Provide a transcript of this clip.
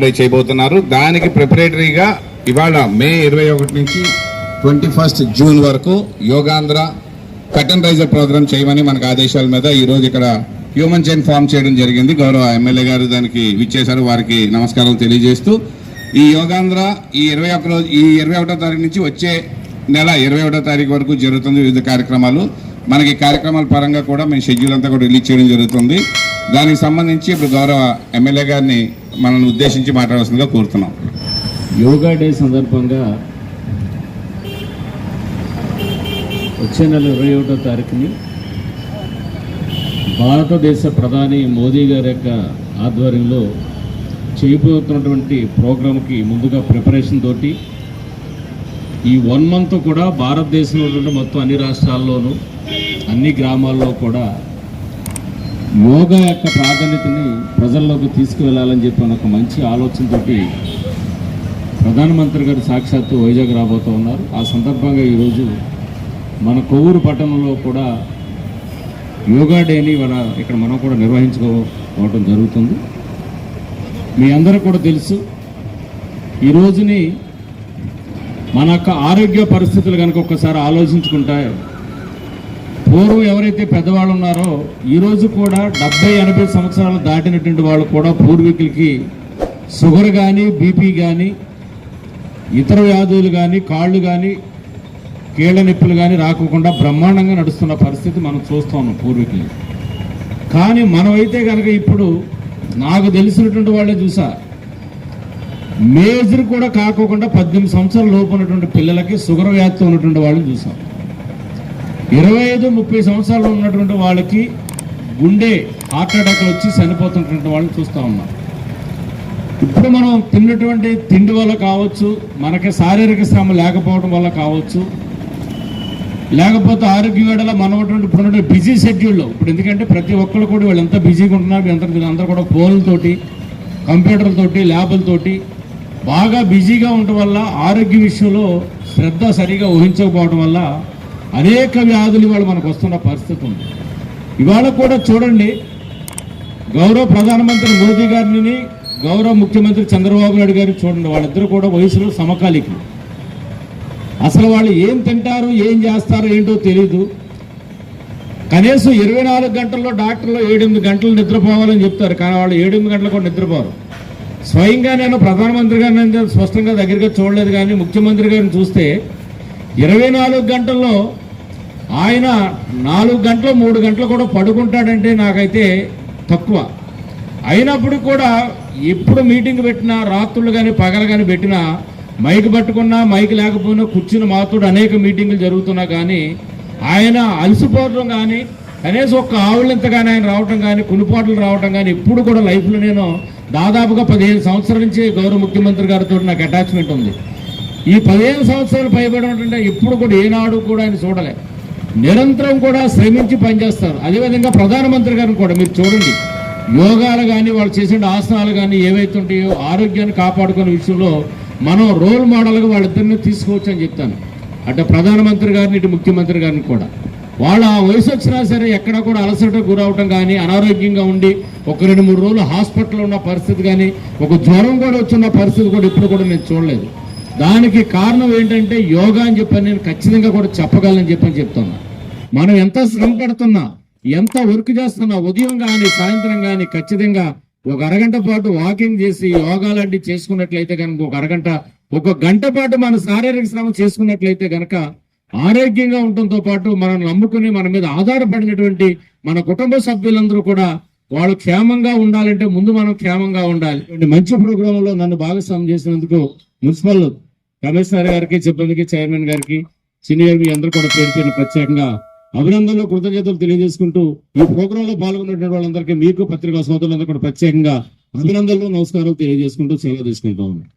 చేయబోతున్నారు. దానికి ప్రిపరేటరీగా ఇవాళ మే ఇరవై ఒకటి నుంచి ట్వంటీ ఫస్ట్ జూన్ వరకు యోగాంధ్ర కటన్ రైజర్ ప్రోగ్రామ్ చేయమని మనకు ఆదేశాల మీద ఈ రోజు ఇక్కడ హ్యూమన్ చైన్ ఫామ్ చేయడం జరిగింది. గౌరవ ఎమ్మెల్యే గారు దానికి విచ్చేశారు. వారికి నమస్కారం తెలియజేస్తూ ఈ యోగాంధ్ర ఈ ఇరవై ఒక రోజు ఈ ఇరవై ఒకటో తారీఖు నుంచి వచ్చే నెల ఇరవై ఒకటో తారీఖు వరకు జరుగుతుంది వివిధ కార్యక్రమాలు. మనకి కార్యక్రమాల పరంగా కూడా మేము షెడ్యూల్ అంతా కూడా రిలీజ్ చేయడం జరుగుతుంది. దానికి సంబంధించి ఇప్పుడు గౌరవ ఎమ్మెల్యే గారిని మనల్ని ఉద్దేశించి మాట్లాడాల్సిందిగా కోరుతున్నాం. యోగా డే సందర్భంగా వచ్చే నెల ఇరవై ఒకటో తారీఖుని భారతదేశ ప్రధాని మోదీ గారి యొక్క ఆధ్వర్యంలో చేయబోతున్నటువంటి ప్రోగ్రాంకి ముందుగా ప్రిపరేషన్ తోటి ఈ వన్ మంత్ కూడా భారతదేశంలో ఉన్నటువంటి మొత్తం అన్ని రాష్ట్రాల్లోనూ అన్ని గ్రామాల్లో కూడా యోగా యొక్క ప్రాధాన్యతని ప్రజల్లోకి తీసుకువెళ్ళాలని చెప్పి ఒక మంచి ఆలోచనతోటి ప్రధానమంత్రి గారు సాక్షాత్తు వైజాగ్ రాబోతూ ఉన్నారు. ఆ సందర్భంగా ఈరోజు మన కొవ్వూరు పట్టణంలో కూడా యోగా డేని ఇవాళ ఇక్కడ మనం కూడా నిర్వహించుకోవటం జరుగుతుంది. మీ అందరూ కూడా తెలుసు ఈ రోజుని మన యొక్క ఆరోగ్య పరిస్థితులు కనుక ఒక్కసారి ఆలోచించుకుంటాయో పూర్వం ఎవరైతే పెద్దవాళ్ళు ఉన్నారో ఈరోజు కూడా డెబ్బై ఎనభై సంవత్సరాలు దాటినటువంటి వాళ్ళు కూడా పూర్వీకులకి షుగర్ కానీ బీపీ కానీ ఇతర వ్యాధులు కానీ కాళ్ళు కానీ కీళ్ళ నొప్పులు కానీ రాకోకుండా బ్రహ్మాండంగా నడుస్తున్న పరిస్థితి మనం చూస్తూ ఉన్నాం పూర్వీకులు. కానీ మనమైతే కనుక ఇప్పుడు నాకు తెలిసినటువంటి వాళ్ళే చూసా మేజర్ కూడా కాకోకుండా పద్దెనిమిది సంవత్సరాల లోపు ఉన్నటువంటి పిల్లలకి షుగర్ వ్యాధితో ఉన్నటువంటి వాళ్ళని చూసాం. ఇరవై ఐదు ముప్పై సంవత్సరాలు ఉన్నటువంటి వాళ్ళకి గుండె హార్ట్ అటాక్ వచ్చి చనిపోతున్నటువంటి వాళ్ళని చూస్తూ ఉన్నాం. ఇప్పుడు మనం తిన్నటువంటి తిండి వల్ల కావచ్చు మనకి శారీరక శ్రమ లేకపోవడం వల్ల కావచ్చు లేకపోతే ఆరోగ్య వేడల మనటువంటి ఇప్పుడు బిజీ షెడ్యూల్లో ఇప్పుడు ఎందుకంటే ప్రతి ఒక్కరు కూడా వీళ్ళు ఎంత బిజీగా ఉంటున్నారు ఎంత అందరూ కూడా ఫోన్లతోటి కంప్యూటర్లతోటి ల్యాబులతోటి బాగా బిజీగా ఉండటం వల్ల ఆరోగ్య విషయంలో శ్రద్ధ సరిగా ఊహించకపోవడం వల్ల అనేక వ్యాధులు ఇవాళ మనకు వస్తున్న పరిస్థితి ఉంది. ఇవాళ కూడా చూడండి గౌరవ ప్రధానమంత్రి మోదీ గారిని గౌరవ ముఖ్యమంత్రి చంద్రబాబు నాయుడు గారిని చూడండి వాళ్ళిద్దరు కూడా వయసులో సమకాలికులు. అసలు వాళ్ళు ఏం తింటారు ఏం చేస్తారో ఏంటో తెలీదు. కనీసం ఇరవై నాలుగు గంటల్లో డాక్టర్లు ఏడెనిమిది గంటలు నిద్రపోవాలని చెప్తారు కానీ వాళ్ళు ఏడెనిమిది గంటలు కూడా నిద్రపోరు. స్వయంగా నేను ప్రధానమంత్రి గారిని నేను స్పష్టంగా దగ్గరగా చూడలేదు కానీ ముఖ్యమంత్రి గారిని చూస్తే ఇరవై నాలుగు గంటల్లో ఆయన నాలుగు గంటలు మూడు గంటలు కూడా పడుకుంటాడంటే నాకైతే తక్కువ. అయినప్పుడు కూడా ఎప్పుడు మీటింగ్ పెట్టినా రాత్రులు కానీ పగలు కానీ పెట్టినా మైక్ పట్టుకున్నా మైక్ లేకపోయినా కూర్చుని మాతోడు అనేక మీటింగులు జరుగుతున్నా కానీ ఆయన అలసిపోవడం కానీ కనీసం ఒక్క ఆవులంత కానీ ఆయన రావటం కానీ కునిపాట్లు రావటం కానీ ఎప్పుడు కూడా లైఫ్లో నేను దాదాపుగా పదిహేను సంవత్సరాల నుంచి గౌరవ ముఖ్యమంత్రి గారితో నాకు అటాచ్మెంట్ ఉంది. ఈ పదిహేను సంవత్సరాలు పైబడి ఎప్పుడు కూడా ఏనాడు కూడా ఆయన చూడలేదు నిరంతరం కూడా శ్రమించి పనిచేస్తారు. అదేవిధంగా ప్రధానమంత్రి గారిని కూడా మీరు చూడండి. యోగాలు కానీ వాళ్ళు చేసిన ఆసనాలు కానీ ఏవైతే ఉంటాయో ఆరోగ్యాన్ని కాపాడుకునే విషయంలో మనం రోల్ మోడల్గా వాళ్ళిద్దరిని తీసుకోవచ్చు అని చెప్తాను. అంటే ప్రధానమంత్రి గారిని ఇటు ముఖ్యమంత్రి గారిని కూడా. వాళ్ళ ఆ వయసు వచ్చినా సరే ఎక్కడ కూడా అలసట గురవటం కానీ అనారోగ్యంగా ఉండి ఒక రెండు మూడు రోజులు హాస్పిటల్లో ఉన్న పరిస్థితి కానీ ఒక జ్వరం కూడా వచ్చిన పరిస్థితి కూడా ఇప్పుడు కూడా నేను చూడలేదు. దానికి కారణం ఏంటంటే యోగా అని చెప్పని నేను ఖచ్చితంగా కూడా చెప్పగలను చెప్పని చెప్తున్నా. మనం ఎంత శ్రమ పడుతున్నా ఎంత వర్క్ చేస్తున్నా ఉదయం కానీ సాయంత్రం కానీ ఖచ్చితంగా ఒక అరగంట పాటు వాకింగ్ చేసి యోగా లాంటివి చేసుకున్నట్లయితే కనుక ఒక అరగంట ఒక గంట పాటు మన శారీరక శ్రమ చేసుకున్నట్లయితే కనుక ఆరోగ్యంగా ఉండటంతో పాటు మనం నమ్ముకుని మన మీద ఆధారపడినటువంటి మన కుటుంబ సభ్యులందరూ కూడా వాళ్ళు క్షేమంగా ఉండాలంటే ముందు మనం క్షేమంగా ఉండాలి. మంచి ప్రోగ్రాంలో నన్ను భాగస్వామ్యం చేసినందుకు మున్సిపల్ కమిషనర్ గారికి సిబ్బందికి చైర్మన్ గారికి సీనియర్ మీ అందరూ కూడా పేరు పేరు ప్రత్యేకంగా అభినందనలు కృతజ్ఞతలు తెలియజేసుకుంటూ ఈ ప్రోగ్రామ్లో పాల్గొన్నటువంటి వాళ్ళందరికీ మీకు పత్రికా సోదరులందరూ కూడా ప్రత్యేకంగా అభినందనలు నమస్కారాలు తెలియజేసుకుంటూ సెలవు తీసుకుంటా ఉన్నాను